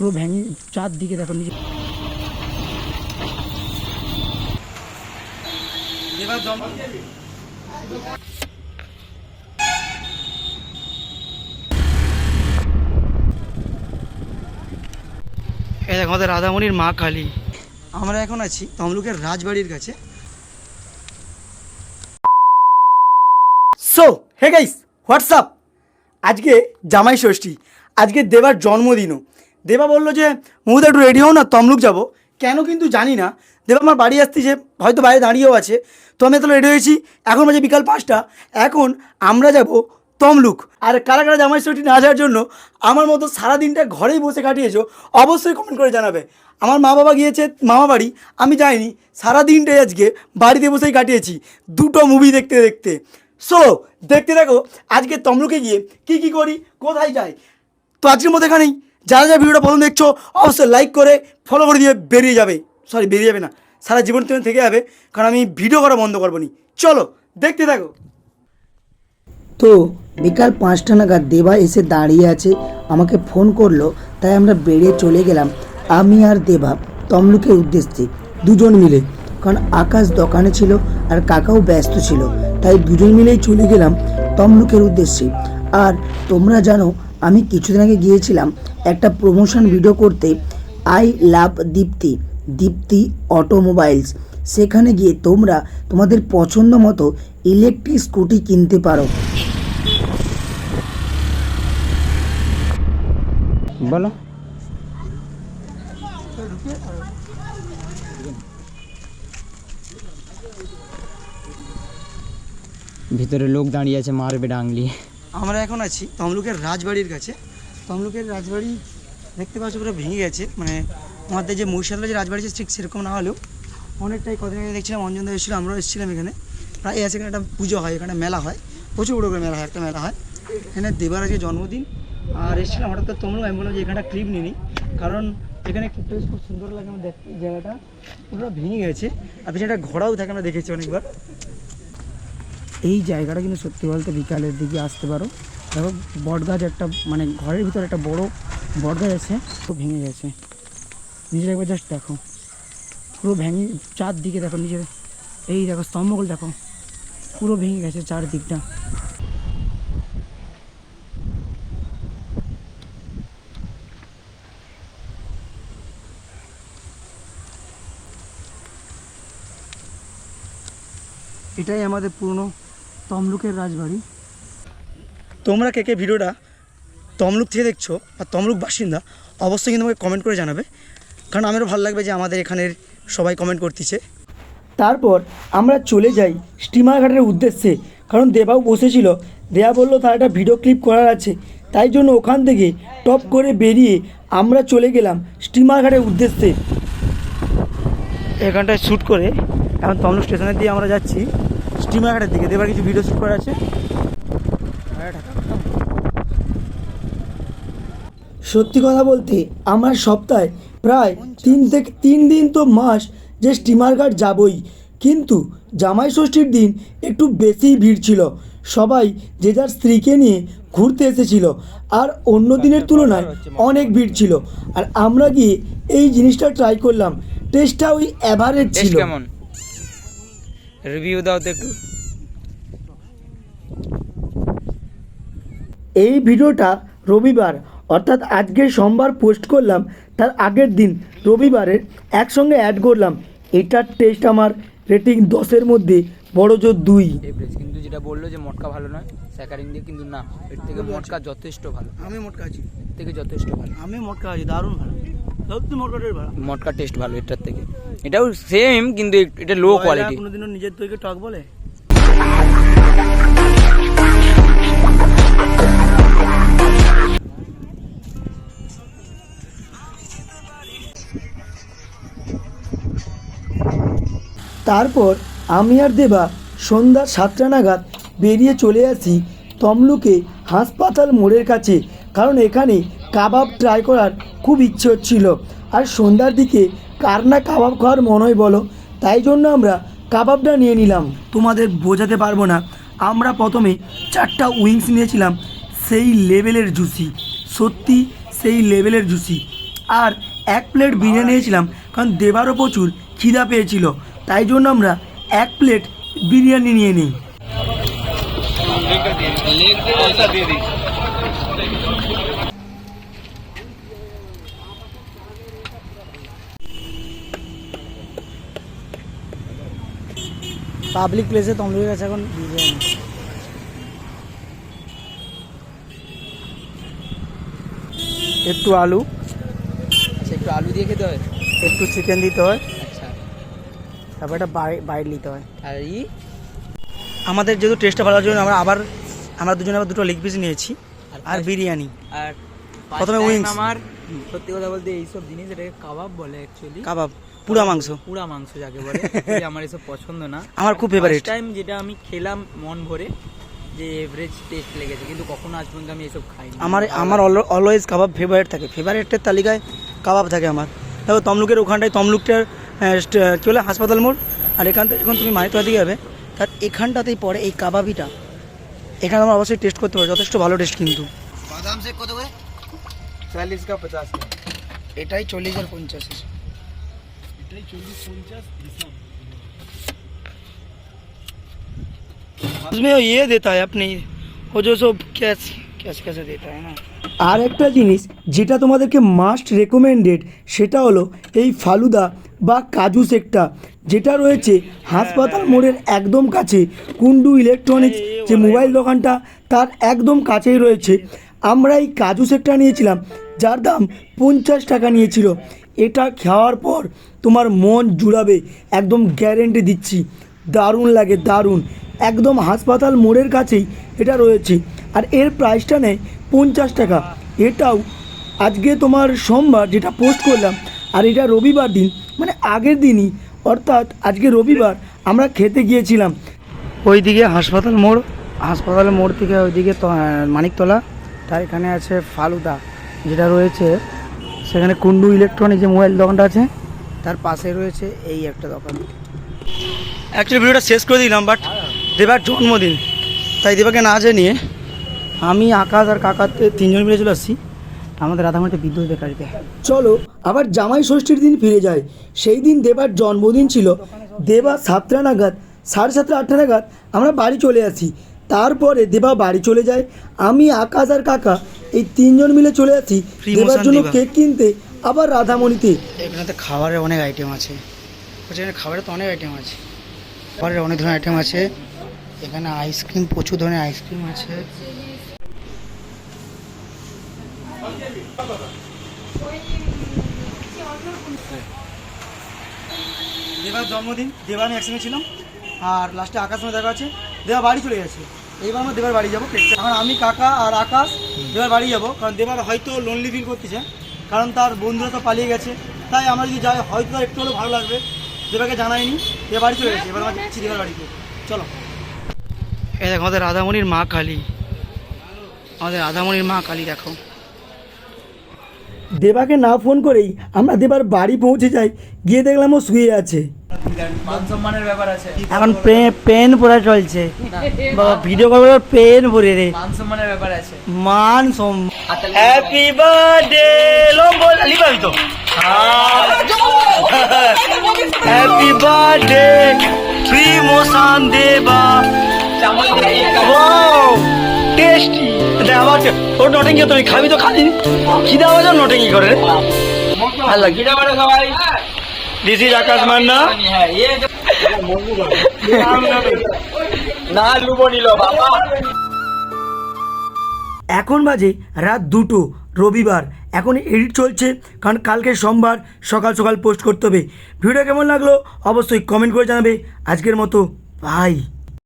পুরো ভেঙে চারদিকে দেখো নিচে এই দেখো আমাদের রাধামণির মা কালী। আমরা এখন আছি তমলুকের রাজবাড়ির কাছে। সো হে গাইস হোয়াটসঅ্যাপ আজকে জামাই ষষ্ঠী আজকে দেবার জন্মদিনও। দেবা বলল যে, মহুদা, একটু রেডি হও না, তমলুক যাব। কেন কিন্তু জানি না। দেবা, আমার বাড়ি আসতেছে হয়তো বাইরে দাঁড়িয়েও আছে। তো আমি তাহলে রেডি হয়েছি। এখন বাজে বিকাল পাঁচটা। এখন আমরা যাব তমলুক। আর কারা কারা জামাই ষষ্ঠী না যাওয়ার জন্য আমার মতো সারাদিনটা ঘরেই বসে কাটিয়েছো, অবশ্যই কমেন্ট করে জানাবে। আমার মা বাবা গিয়েছে, মামা বাড়ি। আমি যাইনি। সারাদিনটাই আজকে বাড়িতে বসেই কাটিয়েছি, দুটো মুভি দেখতে দেখতে। সো দেখতে দেখো আজকে তমলুকে গিয়ে কি কি করি? কোথায় যাই? তো আজকের মতো এখানেই। যারা যারা ভিডিওটা প্রথম দেখছ, অবশ্যই লাইক করে ফলো করে দিয়ে বেরিয়ে যাবে। সরি বেরিয়ে যাবে না। সারা জীবন তুমি থেকে যাবে, কারণ আমি ভিডিও করা বন্ধ করব নি চলো, দেখতে থাকো। তো বিকাল পাঁচটা নাগাদ দেবা এসে দাঁড়িয়ে আছে, আমাকে ফোন করল, তাই আমরা বেরিয়ে চলে গেলাম। আমি আর দেবা, তমলুকের উদ্দেশ্যে, দুজন মিলে। কারণ আকাশ দোকানে ছিল আর কাকাও ব্যস্ত ছিল, তাই দুজন মিলেই চলে গেলাম তমলুকের উদ্দেশ্যে। আর তোমরা জানো, আমি কিছুদিন আগে গিয়েছিলাম একটা প্রমোশন ভিডিও করতে I love Dipti Dipti automobiles সেখানে গিয়ে তোমরা তোমাদের পছন্দ মতো ইলেকট্রিক স্কুটি কিনতে পারো। বলো। ভিতরে লোক দাঁড়িয়ে আছে মারবে ডাংলি আমরা এখন আছি তমলুকের রাজবাড়ির কাছে। তমলুকের রাজবাড়ি দেখতে পাচ্ছ পুরো ভেঙে গেছে। মানে আমাদের যে মহিষাদলা যে রাজবাড়ি ঠিক সেরকম না হলেও অনেকটাই কদিন আগে দেখছিলাম অঞ্জনদা এসেছিল, আমরাও এসেছিলাম এখানে। প্রায় আছে এখানে একটা পুজো হয়, এখানে মেলা হয়। প্রচুর বড় করে মেলা হয়, একটা মেলা হয়। এখানে দেবার আজকে জন্মদিন। আর এসেছিলাম হঠাৎ করে তমলুক, আমি বললাম যে এখানটা ক্লিপ নিই। কারণ এখানে প্লেস খুব সুন্দর লাগে আমার দেখতে। জায়গাটা পুরো ভেঙে গেছে। আর পিছনে একটা ঘোড়াও থাকে, আমরা দেখেছি অনেকবার। এই জায়গাটা কিন্তু সত্যি বলতে বিকালের দিকে আসতে পারো। দেখো, বটগাছ একটা মানে ঘরের ভিতরে একটা বড় বটগাছ আছে তো ভেঙে গেছে। নিজের একবার জাস্ট দেখো, পুরো ভেঙে, চারদিকে দেখো নিজের এই দেখো স্তম্ভগুলো দেখো, পুরো ভেঙে গেছে চারদিকটা। এটাই আমাদের পুরনো তমলুকের রাজবাড়ি। তোমরা কে কে ভিডিওটা তমলুক থেকে দেখছ বা তমলুক বাসিন্দা, অবশ্যই কিন্তু আমাকে কমেন্ট করে জানাবে। কারণ আমারও ভালো লাগবে যে আমাদের এখানের সবাই কমেন্ট করতেছে। তারপর আমরা চলে যাই স্টিমার ঘাটের উদ্দেশ্যে। কারণ দেবাও বসেছিল, দেয়া বলল তার একটা ভিডিও ক্লিপ করার আছে। তাই জন্য ওখান থেকে টপ করে বেরিয়ে আমরা চলে গেলাম স্টিমার ঘাটের উদ্দেশ্যে। এখানটায় শ্যুট করে এখন তমলুক স্টেশনের দিয়ে আমরা যাচ্ছি। স্টিমার ঘাটের দিকে। দেবার কিছু ভিডিও শ্যুট করা আছে? সত্যি কথা বলতে আমার সপ্তাহে প্রায় তিন থেকে তিন দিন তো মাস যে স্টিমার ঘাট যাবই। কিন্তু জামাই ষষ্ঠীর দিন একটু বেশিই ভিড় ছিল। সবাই যে যার স্ত্রীকে নিয়ে ঘুরতে এসেছিল। আর অন্য দিনের তুলনায় অনেক ভিড় ছিল। আর আমরা গিয়ে এই জিনিসটা ট্রাই করলাম। টেস্টটা ওই অ্যাভারেজ ছিল। কেমন? রিভিউ দাও তো একটু। এই ভিডিওটা রবিবার অর্থাৎ আজকে সোমবার পোস্ট করলাম তার আগের দিন রবিবারের একসঙ্গে অ্যাড করলাম। এটার টেস্ট আমার রেটিং দশের মধ্যে বড় জোর দুই। কিন্তু যেটা বলল যে মটকা ভালো নয় স্যাকারিং দিয়ে কিন্তু না এর থেকে মটকা যথেষ্ট ভালো। আমি মোটকা আছি। এর থেকে যথেষ্ট ভালো। আমি মটকা আছি দারুণ ভালো। ভালো। মটকা টেস্ট ভালো এটার থেকে। এটাও সেম কিন্তু এটা লো কোয়ালিটি কোনোদিনও নিজের তৈরি টক বলে? তারপর আমি আর দেবা সন্ধ্যা সাতটা নাগাদ বেরিয়ে চলে আসি তমলুকে হাসপাতাল মোড়ের কাছে, কারণ এখানে কাবাব ট্রাই করার খুব ইচ্ছে হচ্ছিল। আর সন্ধ্যার দিকে কার না কাবাব খাওয়ার মনে হয় বলো? তাই জন্য আমরা কাবাবটা নিয়ে নিলাম। তোমাদের বোঝাতে পারব না। আমরা প্রথমে চারটা উইংস নিয়েছিলাম, সেই লেভেলের জুসি। সত্যি সেই লেভেলের জুসি। আর এক প্লেট বিরিয়ানি নিয়েছিলাম, কারণ দেবারও প্রচুর খিদা পেয়েছিল। তাই জন্য আমরা এক প্লেট বিরিয়ানি নিয়ে নিই। পাবলিক প্লেসে তমলুকের কাছে এখন বিরিয়ানি। একটু আলু। আচ্ছা একটু আলু দিয়ে খেতে হয়? একটু চিকেন দিতে হয়। তারপর একটা বাইট নিতে হয়। আর ই আমাদের যেহেতু টেস্টটা ভালো জন্য আমরা আবার আমরা দুজনে আবার দুটো লেগ পিস নিয়েছি আর বিরিয়ানি। আর প্রথমে wings। আমার সত্যি কথা বলতে এইসব জিনিস এটাকে কাবাব বলে অ্যাকচুয়ালি কাবাব পুরা মাংস। পুরা মাংস যাকে বলে আমার এসব পছন্দ না। আমার খুব ফেভারিট টাইম যেটা আমি খেলাম মন ভরে যে এভারেজ টেস্ট লেগেছে কিন্তু কখনো আজ পর্যন্ত আমি এসব খাইনি। আমার আমার অলওয়েজ কাবাব ফেভারিট থাকে। ফেভারিটের তালিকায় কাবাব থাকে আমার। দেখো তমলুকের ওখানটায় তমলুকটার কী বলে হাসপাতাল মোড় আর এখান থেকে যখন তুমি মানিকতলা দিকে যাবে তার এখানটাতেই পড়ে এই কাবাবিটা এখানে আমরা অবশ্যই টেস্ট করতে পারো যথেষ্ট ভালো টেস্ট কিন্তু চল্লিশ কা পচাশ এটাই চল্লিশ আর পঞ্চাশ उसमें ये देता है अपनी वो जो सब कैसे कैसे कैसे देता है ना আর একটা জিনিস যেটা তোমাদেরকে মাস্ট রেকমেন্ডেড সেটা হলো এই ফালুদা বা কাজু শেকটা যেটা রয়েছে হাসপাতাল মোড়ের একদম কাছে কুন্ডু ইলেকট্রনিক্স যে মোবাইল দোকানটা তার একদম কাছেই রয়েছে। আমরা এই কাজু শেকটা নিয়েছিলাম যার দাম পঞ্চাশ টাকা নিয়েছিল। এটা খাওয়ার পর তোমার মন জুড়াবে একদম গ্যারেন্টি দিচ্ছি। দারুণ লাগে, দারুণ। একদম হাসপাতাল মোড়ের কাছেই এটা রয়েছে। আর এর প্রাইসটা নেয় পঞ্চাশ টাকা। এটাও আজকে তোমার সোমবার যেটা পোস্ট করলাম, আর এটা রবিবার দিন মানে আগের দিনই। অর্থাৎ আজকে রবিবার আমরা খেতে গিয়েছিলাম। ওইদিকে হাসপাতাল মোড় হাসপাতালের মোড় থেকে ওইদিকে মানিকতলা, তার এখানে আছে ফালুদা, যেটা রয়েছে, সেখানে কুন্ডু ইলেকট্রনিক যে মোবাইল দোকানটা আছে, তার পাশে রয়েছে এই একটা দোকান। অ্যাকচুয়ালি ভিডিওটা শেষ করে দিলাম বাট দেবার জন্মদিন। তাই দেবাকে না জানিয়ে আমি আকাশ আর কাকাতে তিনজন মিলে চলে আসছি। আমাদের রাধামাটিতে বিদ্যুৎ বেকারিতে চলো আবার জামাই ষষ্ঠীর দিন ফিরে যায়। সেই দিন দেবার জন্মদিন ছিল। দেবা সাতটা নাগাদ সাড়ে সাতটা আটটা নাগাদ আমরা বাড়ি চলে আসি। তারপরে দেবা বাড়ি চলে যায়। আমি আকাশ আর কাকা এই তিনজন মিলে চলে আসি। দেবার জন্য কেক কিনতে আবার রাধামণিতে। এখানে খাবারের অনেক আইটেম আছে। এখানে খাবারের তো অনেক আইটেম আছে। খাবারের অনেক ধরনের আইটেম আছে। এখানে আইসক্রিম প্রচুর ধরনের আইসক্রিম আছে। দেবার জন্মদিন দেবা আমি একসঙ্গে ছিলাম। আর লাস্টে আকাশ সঙ্গে দেখা আছে দেবা বাড়ি চলে গেছে। এইবার আমরা দেবার বাড়ি যাব। এখন আমি কাকা আর আকাশ দেবার বাড়ি যাব। কারণ দেবার হয়তো লোনলি ফিল করতেছে। কারণ তার বন্ধুরা তো পালিয়ে গেছে। তাই আমরা যদি যাই, হয়তো একটু হলেও ভালো লাগবে। দেবাকে জানাইনি দেবা বাড়ি চলে গেছে এবার আমরা যাচ্ছি দেবার বাড়িতে। চলো। এই দেখো আমাদের রাধামণির মা কালী। আমাদের রাধামণির মা কালী দেখো। দেবাকে না ফোন করেই আমরা দেবার বাড়ি পৌঁছে যাই গিয়ে দেখলাম ও শুয়ে আছে। মান সম্মানের ব্যাপার আছে। এখন পেন পড়া চলছে। বাবা ভিডিও করার পেন পরে রে। মান সম্মানের ব্যাপার আছে। মান সোম হ্যাপি বার্থডে লম্বো লিবাবি তো। বার্থডে ফ্রি মোশন দেবা ওয়াও টেস্টি আবার ওর নটেঙ্গি তুমি খাবি তো খালি খিদা বাজার নটেঙ্গি করে ভালো লাগে দিস ইজ আকাশ মান্না। না লুবো নিল, বাবা। এখন বাজে রাত দুটো, রবিবার। এখন এডিট চলছে, কারণ কালকে সোমবার সকাল সকাল পোস্ট করতে হবে। ভিডিও কেমন লাগল? অবশ্যই কমেন্ট করে জানাবে। আজকের মতো বাই